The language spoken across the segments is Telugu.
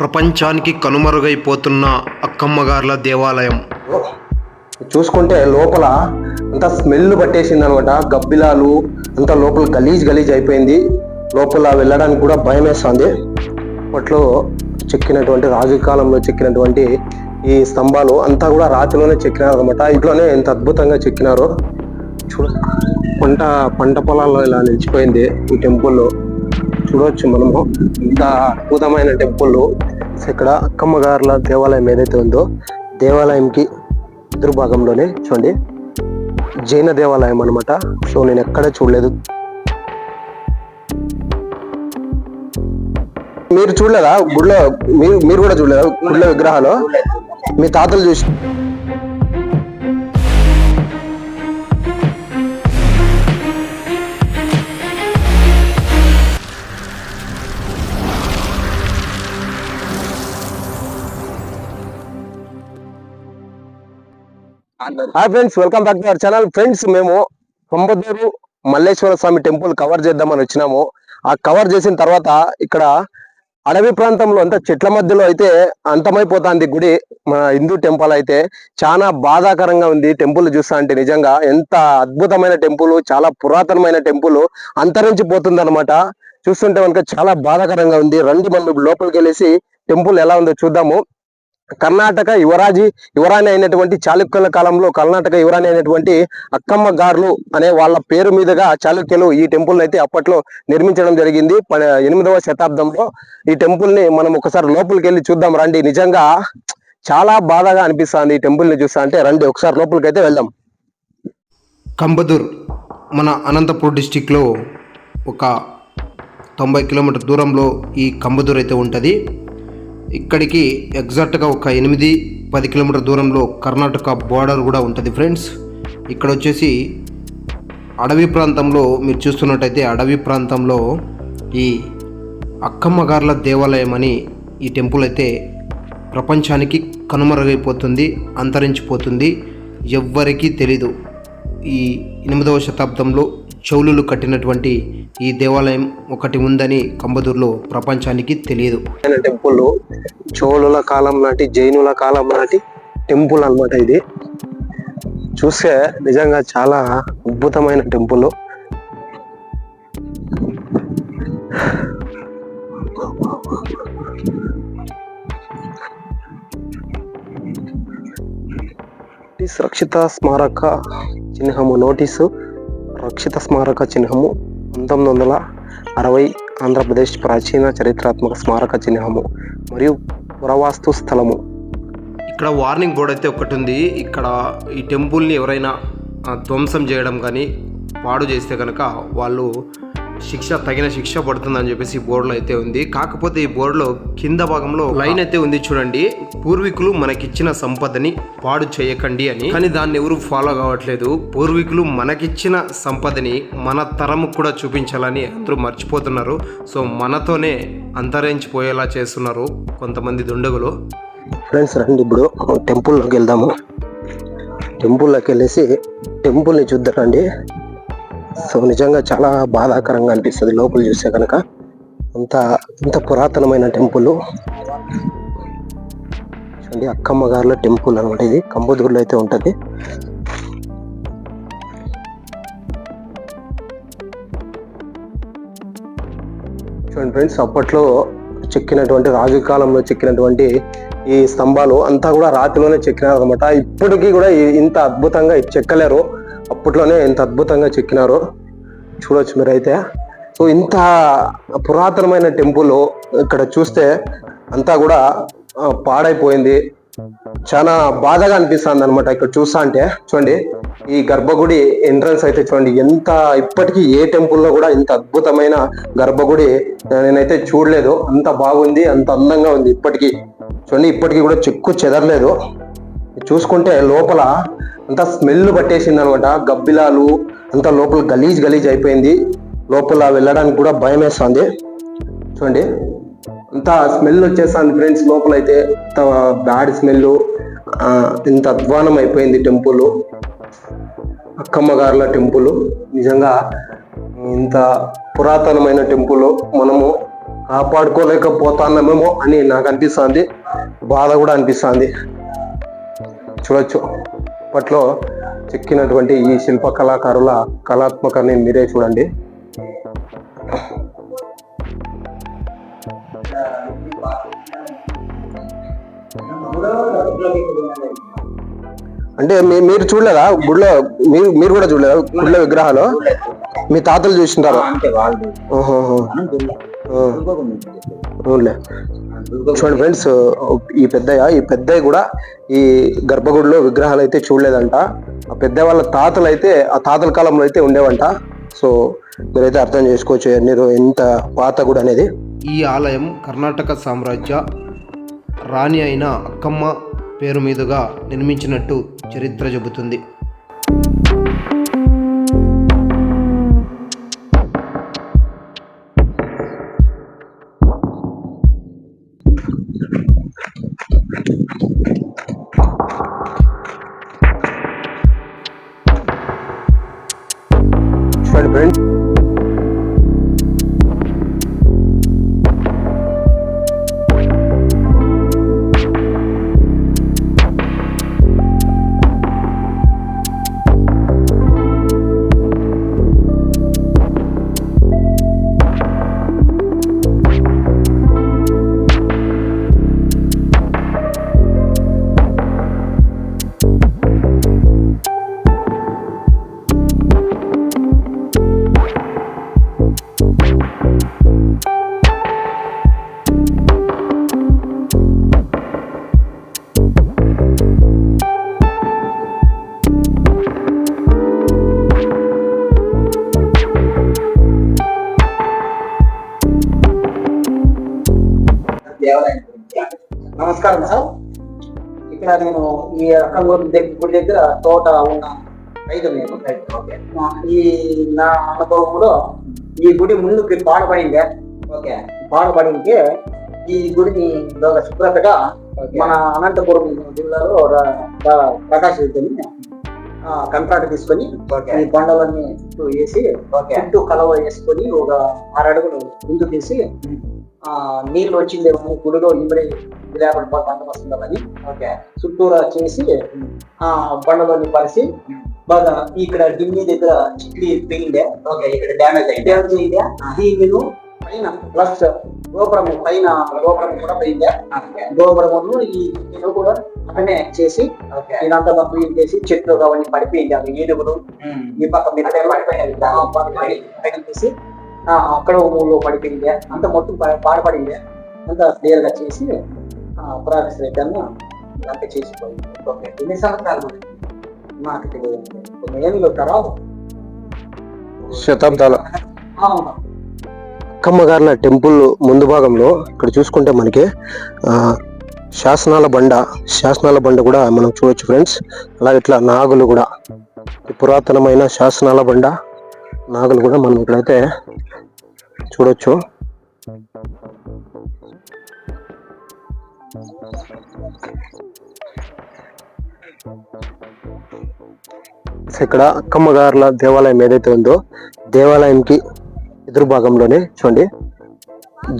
ప్రపంచానికి కనుమరుగైపోతున్న అక్కమ్మగార్ల దేవాలయం. చూసుకుంటే లోపల అంతా స్మెల్ పట్టేసింది అనమాట గబ్బిలాలు అంతా లోపల గలీజ్ గలీజ్ అయిపోయింది. లోపల వెళ్ళడానికి కూడా భయం వేస్తుంది అప్పట్లో చెక్కినటువంటి రాజకాలంలో చెక్కినటువంటి ఈ స్తంభాలు అంతా కూడా రాతిలోనే చెక్కినారు అనమాట ఇంట్లోనే ఎంత అద్భుతంగా చెక్కినారో. చూడ పంట పంట పొలాల్లో ఇలా నిలిచిపోయింది ఈ టెంపుల్లో. చూడవచ్చు మనము. ఇంత అద్భుతమైన టెంపుల్ ఇక్కడ అక్కమ్మగారుల దేవాలయం ఏదైతే ఉందో దేవాలయంకి ఎదురుభాగంలోనే చూడండి. జైన దేవాలయం అన్నమాట. సో నేను ఎక్కడ చూడలేదు. మీరు చూడలేదా? గుడిలో మీరు మీరు కూడా చూడలేదా? గుడిలో విగ్రహాలు? మీ తాతలు చూసి hi friends welcome back to our channel friends మేము కొంబదూరు మల్లేశ్వర స్వామి టెంపుల్ కవర్ చేద్దామని వచ్చినాము. ఆ కవర్ చేసిన తర్వాత ఇక్కడ అడవి ప్రాంతంలో అంతా చెట్ల మధ్యలో అయితే అంతమైపోతుంది గుడి. మన హిందూ టెంపుల్ అయితే చాలా బాధాకరంగా ఉంది. టెంపుల్ చూస్తా అంటే నిజంగా ఎంత అద్భుతమైన టెంపుల్ చాలా పురాతనమైన టెంపుల్ అంతరించిపోతుంది అనమాట చూస్తుంటే మనకు చాలా బాధాకరంగా ఉంది. రండి మనం లోపలికి వెళ్ళేసి టెంపుల్ ఎలా ఉందో చూద్దాము. కర్ణాటక యువరాజి యువరాణి అయినటువంటి చాళుక్యుల కాలంలో కర్ణాటక యువరాణి అయినటువంటి అక్కమ్మ గార్లు అనే వాళ్ళ పేరు మీదుగా చాళుక్యులు ఈ టెంపుల్ అయితే అప్పట్లో నిర్మించడం జరిగింది. ప- ఎనిమిదవ శతాబ్దంలో ఈ టెంపుల్ని మనం ఒకసారి లోపలికి వెళ్ళి చూద్దాం రండి. నిజంగా చాలా బాధగా అనిపిస్తుంది ఈ టెంపుల్ని చూస్తా అంటే. రండి ఒకసారి లోపలికి అయితే వెళ్దాం. కంబదూర్ మన అనంతపూర్ డిస్టిక్లో ఒక తొంభై కిలోమీటర్ దూరంలో ఈ కంబదూర్ అయితే ఉంటుంది. ఇక్కడికి ఎగ్జాక్ట్గా ఒక ఎనిమిది పది కిలోమీటర్ దూరంలో కర్ణాటక బార్డర్ కూడా ఉంటుంది ఫ్రెండ్స్. ఇక్కడ వచ్చేసి అడవి ప్రాంతంలో మీరు చూస్తున్నట్టయితే అడవి ప్రాంతంలో ఈ అక్కమ్మగార్ల దేవాలయం అని ఈ టెంపుల్ అయితే ప్రపంచానికి కనుమరుగైపోతుంది అంతరించిపోతుంది. ఎవ్వరికీ తెలీదు. ఈ ఎనిమిదవ శతాబ్దంలో చౌలులు కట్టినటువంటి ఈ దేవాలయం ఒకటి ఉందని కంబదూరులో ప్రపంచానికి తెలియదు. ఆయన టెంపుల్ చోళుల కాలం నాటి జైనుల కాలం నాటి టెంపుల్ అన్నమాట ఇది. చూస్తే నిజంగా చాలా అద్భుతమైన టెంపుల్. రక్షిత స్మారక చిహ్నము నోటీసు రక్షిత స్మారక చిహ్నము. పంతొమ్మిది వందల అరవై ఆంధ్రప్రదేశ్ ప్రాచీన చరిత్రాత్మక స్మారక చిహ్నము మరియు పురవాస్తు స్థలము. ఇక్కడ వార్నింగ్ బోర్డ్ అయితే ఒకటి ఉంది ఇక్కడ ఈ టెంపుల్ని ఎవరైనా ధ్వంసం చేయడం కానీ పాడు చేస్తే కనుక వాళ్ళు శిక్ష తగిన శిక్ష పడుతుందని చెప్పేసి ఈ బోర్డులో అయితే ఉంది. కాకపోతే ఈ బోర్డులో కింద భాగంలో లైన్ అయితే ఉంది చూడండి. పూర్వీకులు మనకిచ్చిన సంపదని పాడు చేయకండి అని. కానీ దాన్ని ఎవరు ఫాలో కావట్లేదు. పూర్వీకులు మనకిచ్చిన సంపదని మన తరము కూడా చూపించాలని అందరూ మర్చిపోతున్నారు. సో మనతోనే అంతరించిపోయేలా చేస్తున్నారు కొంతమంది దుండగులు. ఫ్రెండ్స్ రండి ఇప్పుడు టెంపుల్లోకి వెళ్దాము. టెంపుల్లోకి వెళ్ళేసి టెంపుల్ని చూద్దారండి సో నిజంగా చాలా బాధాకరంగా అనిపిస్తుంది లోపల చూస్తే కనుక అంత ఇంత పురాతనమైన టెంపుల్. చూడండి అక్కమ్మ గారుల టెంపుల్ అనమాట ఇది. కంబోదూరులో అయితే ఉంటుంది. చూడండి ఫ్రెండ్స్ అప్పట్లో చెక్కినటువంటి రాజు కాలంలో చెక్కినటువంటి ఈ స్తంభాలు అంతా కూడా రాతిలోనే చెక్కినారు అనమాట ఇప్పటికీ కూడా ఇంత అద్భుతంగా చెక్కలేరు. అప్పట్లోనే ఎంత అద్భుతంగా చెక్కినారు చూడొచ్చు మీరైతే. సో ఇంత పురాతనమైన టెంపుల్ ఇక్కడ చూస్తే అంతా కూడా పాడైపోయింది. చాలా బాధగా అనిపిస్తుంది అనమాట ఇక్కడ చూసా అంటే. చూడండి ఈ గర్భగుడి ఎంట్రన్స్ అయితే చూడండి ఎంత ఇప్పటికీ ఏ టెంపుల్లో కూడా ఇంత అద్భుతమైన గర్భగుడి నేనైతే చూడలేదు. అంత బాగుంది అంత అందంగా ఉంది ఇప్పటికీ. చూడండి ఇప్పటికీ కూడా చెక్కు చెదరలేదు. చూసుకుంటే లోపల అంతా స్మెల్ పట్టేసింది అనమాట గబ్బిలాలు అంతా లోపల గలీజ్ గలీజ్ అయిపోయింది. లోపల వెళ్ళడానికి కూడా భయం వేస్తుంది. చూడండి. అంతా స్మెల్ వచ్చేస్తుంది ఫ్రెండ్స్ లోపల అయితే అంత బ్యాడ్ స్మెల్ ఇంత అధ్వానం అయిపోయింది టెంపుల్ అక్కమ్మ గారుల టెంపుల్ నిజంగా ఇంత పురాతనమైన టెంపుల్ మనము కాపాడుకోలేకపోతున్నామేమో అని నాకు అనిపిస్తుంది. బాధ కూడా అనిపిస్తుంది. చూడొచ్చు. అప్పట్లో చెక్కినటువంటి ఈ శిల్ప కళాకారుల కళాత్మకాన్ని మీరే చూడండి. అంటే మీరు చూడలేదా? గుడిలో మీరు మీరు కూడా చూడలేదా? గుడిలో విగ్రహాలు? మీ తాతలు చూసింటారు. అవునులే చూడండి ఫ్రెండ్స్ ఈ పెద్దయ్య ఈ పెద్దయ్య కూడా ఈ గర్భగుడిలో విగ్రహాలు అయితే చూడలేదంట. ఆ పెద్ద వాళ్ళ తాతలు అయితే ఆ తాతల కాలంలో అయితే ఉండేవంట. సో మీరైతే అర్థం చేసుకోవచ్చు ఎన్ని ఎంత పాత గుడి అనేది. ఈ ఆలయం కర్ణాటక సామ్రాజ్య రాణి అయిన అక్కమ్మ పేరు మీదుగా నిర్మించినట్టు చరిత్ర చెబుతుంది. చూడండి ఇక్కడ నేను ఈ రకం దగ్గర దగ్గర తోట ఉన్న రైతు నేను. ఈ నా అనుభవంలో ఈ గుడి ముందుకి పాడబడిందే ఓకే. పాడబడింటే ఈ గుడిని శుభ్రతగా మన అనంతపురం జిల్లాలో రెడ్డిని కంట్రాక్ట్ తీసుకొని ఈ బండలన్నీ వేసి చుట్టూ కలవ వేసుకొని ఒక ఆరు అడుగులు ముందు తీసి నీళ్ళు వచ్చిందే గుడిలో ఇమిడి లేకుండా పంట వస్తుందని చుట్టూరా చేసి ఆ బండలోని పరిసి బాగా ఇక్కడ డిమ్మి దగ్గర చిక్కి పోయిందే ఇక్కడ డ్యామేజ్ అయింది. డ్యామేజ్ అయిందే. దీనిను పైన ప్లస్ గోపురం పైన గోపురం కూడా పోయిందే గోపురము ఈ ఇల్లు కూడా అక్కడనే చేసి ఇదంతా మొత్తం చేసి చెట్లు అవన్నీ పడిపోయింది. అవి ఏనుగులు ఈ పక్క మీద పడిపోయింది ఆ అక్కడ ఊళ్ళో పడిపోయింది. అంత మొత్తం పాడపడింది. అంత క్లియర్గా చేసి ప్రాసెస్ రిటర్న్ అంత చేసిపోయింది. ఓకే ఎన్ని సంవత్సరాలు నాకు తెలియదు కొన్ని ఏళ్ళు తర్వాత శతాబ్దాల. అక్కమ్మగారుల టెంపుల్ ముందు భాగంలో ఇక్కడ చూసుకుంటే మనకి ఆ, శాసనాల బండ శాసనాల బండ కూడా మనం చూడొచ్చు ఫ్రెండ్స్. అలాగే ఇట్లా నాగులు కూడా. పురాతనమైన శాసనాల బండ నాగులు కూడా మనం ఇక్కడైతే చూడొచ్చు. ఇక్కడ అక్కమ్మగారుల దేవాలయం ఏదైతే ఉందో దేవాలయంకి ఎదురు భాగంలోనే చూడండి.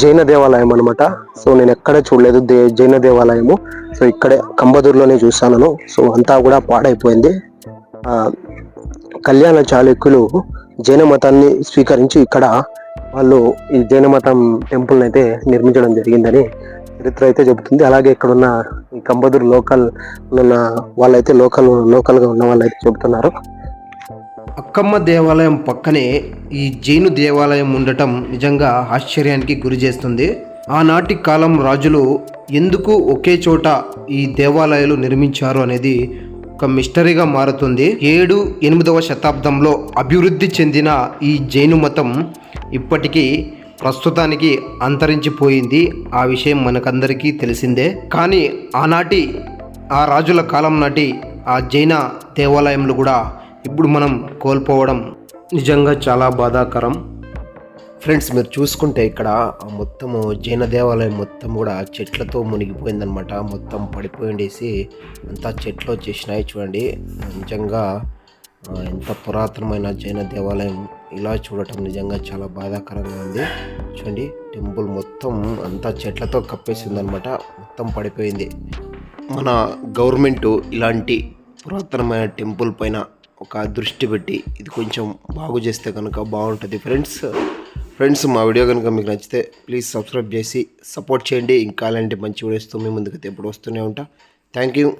జైన దేవాలయం అనమాట సో నేను ఎక్కడ చూడలేదు. దే జైన దేవాలయము. సో ఇక్కడే కంబదూరులోనే చూసాను సో అంతా కూడా పాడైపోయింది. కళ్యాణ చాళుక్యులు జైన మతాన్ని స్వీకరించి ఇక్కడ వాళ్ళు ఈ జైన మతం టెంపుల్ అయితే నిర్మించడం జరిగిందని చరిత్ర అయితే చెబుతుంది. అలాగే ఇక్కడ ఉన్న ఈ కంబదూరు లోకల్ ఉన్న వాళ్ళైతే లోకల్ లోకల్గా ఉన్న వాళ్ళైతే చెబుతున్నారు. అక్కమ్మ దేవాలయం పక్కనే ఈ జైను దేవాలయం ఉండటం నిజంగా ఆశ్చర్యానికి గురి చేస్తుంది. ఆనాటి కాలం రాజులు ఎందుకు ఒకే చోట ఈ దేవాలయాలు నిర్మించారు అనేది ఒక మిస్టరీగా మారుతుంది. ఏడు ఎనిమిదవ శతాబ్దంలో అభివృద్ధి చెందిన ఈ జైను మతం ఇప్పటికీ ప్రస్తుతానికి అంతరించిపోయింది. ఆ విషయం మనకందరికీ తెలిసిందే. కానీ ఆనాటి ఆ రాజుల కాలం నాటి ఆ జైన దేవాలయంలో కూడా ఇప్పుడు మనం కోల్పోవడం నిజంగా చాలా బాధాకరం. ఫ్రెండ్స్ మీరు చూసుకుంటే ఇక్కడ మొత్తము జైన దేవాలయం మొత్తం కూడా చెట్లతో మునిగిపోయిందనమాట మొత్తం పడిపోయిండేసి అంతా చెట్లు వచ్చేసినాయి చూడండి. నిజంగా ఎంత పురాతనమైన జైన దేవాలయం ఇలా చూడటం నిజంగా చాలా బాధాకరంగా ఉంది. చూడండి టెంపుల్ మొత్తం అంతా చెట్లతో కప్పేసింది అనమాట మొత్తం పడిపోయింది. మన గవర్నమెంట్ ఇలాంటి పురాతనమైన టెంపుల్ పైన ఒక దృష్టి పెట్టి ఇది కొంచెం బాగు చేస్తే కనుక బాగుంటుంది. ఫ్రెండ్స్ ఫ్రెండ్స్ మా వీడియో కనుక మీకు నచ్చితే ప్లీజ్ సబ్స్క్రైబ్ చేసి సపోర్ట్ చేయండి. ఇంకా అలాంటి మంచి వీడియోస్తో మీ ముందుకైతే ఎప్పుడు వస్తూనే ఉంటా. Thank you.